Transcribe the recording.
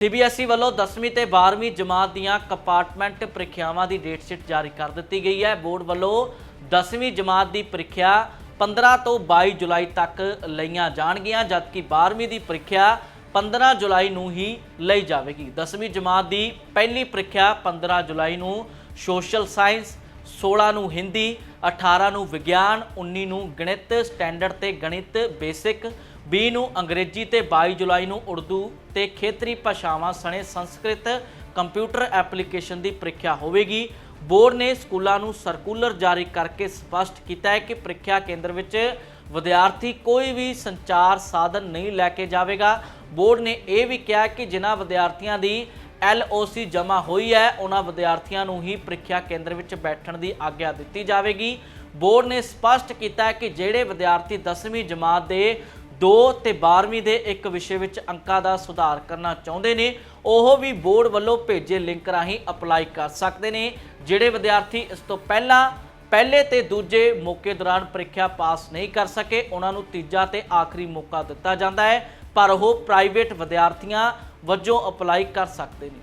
CBSE ਵੱਲੋਂ 10ਵੀਂ ਤੇ 12ਵੀਂ ਜਮਾਤ ਦੀਆਂ ਕੰਪਾਰਟਮੈਂਟ ਪ੍ਰੀਖਿਆਵਾਂ ਦੀ ਡੇਟ ਸ਼ੀਟ ਜਾਰੀ ਕਰ ਦਿੱਤੀ ਗਈ ਹੈ। ਬੋਰਡ ਵੱਲੋਂ 10ਵੀਂ ਜਮਾਤ ਦੀ ਪ੍ਰੀਖਿਆ 15 ਤੋਂ 22 ਜੁਲਾਈ ਤੱਕ ਲਈਆਂ ਜਾਣਗੀਆਂ, ਜਦਕਿ 12ਵੀਂ ਦੀ ਪ੍ਰੀਖਿਆ 15 ਜੁਲਾਈ ਨੂੰ ਹੀ ਲਈ ਜਾਵੇਗੀ। 10ਵੀਂ ਜਮਾਤ ਦੀ ਪਹਿਲੀ ਪ੍ਰੀਖਿਆ 15 ਜੁਲਾਈ ਨੂੰ ਸੋਸ਼ਲ ਸਾਇੰਸ 16 ਨੂੰ ਹਿੰਦੀ 18 ਨੂੰ ਵਿਗਿਆਨ 19 ਨੂੰ ਗਣਿਤ, ਸਟੈਂਡਰਡ ਤੇ ਗਣਿਤ, ਬੇਸਿਕ 20 ਨੂੰ ਅੰਗਰੇਜ਼ੀ ਤੇ 22 ਜੁਲਾਈ ਨੂੰ ਉਰਦੂ ਤੇ ਖੇਤਰੀ ਭਾਸ਼ਾਵਾਂ ਸਣੇ ਸੰਸਕ੍ਰਿਤ ਕੰਪਿਊਟਰ ਐਪਲੀਕੇਸ਼ਨ ਦੀ ਪ੍ਰੀਖਿਆ ਹੋਵੇਗੀ। ਬੋਰਡ ਨੇ ਸਕੂਲਾਂ ਨੂੰ ਸਰਕੂਲਰ ਜਾਰੀ ਕਰਕੇ ਸਪਸ਼ਟ ਕੀਤਾ ਹੈ ਕਿ ਪ੍ਰੀਖਿਆ ਕੇਂਦਰ ਵਿੱਚ ਵਿਦਿਆਰਥੀ ਕੋਈ ਵੀ ਸੰਚਾਰ ਸਾਧਨ ਨਹੀਂ ਲੈ ਕੇ ਜਾਵੇਗਾ। ਬੋਰਡ ਨੇ ਇਹ ਵੀ ਕਿਹਾ ਕਿ ਜਿਨ੍ਹਾਂ ਵਿਦਿਆਰਥੀਆਂ ਦੀ LOC ਜਮ੍ਹਾਂ ਹੋਈ ਹੈ। ਉਹਨਾਂ ਵਿਦਿਆਰਥੀਆਂ ਨੂੰ ਹੀ ਪ੍ਰੀਖਿਆ ਕੇਂਦਰ ਵਿੱਚ ਬੈਠਣ ਦੀ ਆਗਿਆ ਦਿੱਤੀ ਜਾਵੇਗੀ। ਬੋਰਡ ਨੇ ਸਪਸ਼ਟ ਕੀਤਾ ਹੈ ਕਿ ਜਿਹੜੇ ਵਿਦਿਆਰਥੀ 10ਵੀਂ ਜਮਾਤ ਦੇ 2 ਤੇ 12ਵੀਂ ਦੇ ਇੱਕ ਵਿਸ਼ੇ ਵਿੱਚ ਅੰਕਾਂ ਦਾ ਸੁਧਾਰ ਕਰਨਾ ਚਾਹੁੰਦੇ ਨੇ, ਉਹ ਵੀ ਬੋਰਡ ਵੱਲੋਂ ਭੇਜੇ ਲਿੰਕ ਰਾਹੀਂ ਅਪਲਾਈ ਕਰ ਸਕਦੇ ਨੇ। ਜਿਹੜੇ ਵਿਦਿਆਰਥੀ ਇਸ ਤੋਂ ਪਹਿਲਾਂ ਪਹਿਲੇ ਤੇ ਦੂਜੇ ਮੌਕੇ ਦੌਰਾਨ ਪ੍ਰੀਖਿਆ ਪਾਸ ਨਹੀਂ ਕਰ ਸਕੇ, ਉਹਨਾਂ ਨੂੰ ਤੀਜਾ ਤੇ ਆਖਰੀ ਮੌਕਾ ਦਿੱਤਾ ਜਾਂਦਾ ਹੈ। ਪਰ ਉਹ ਪ੍ਰਾਈਵੇਟ ਵਿਦਿਆਰਥੀਆਂ ਵਜੋਂ ਅਪਲਾਈ ਕਰ ਸਕਦੇ ਨੇ।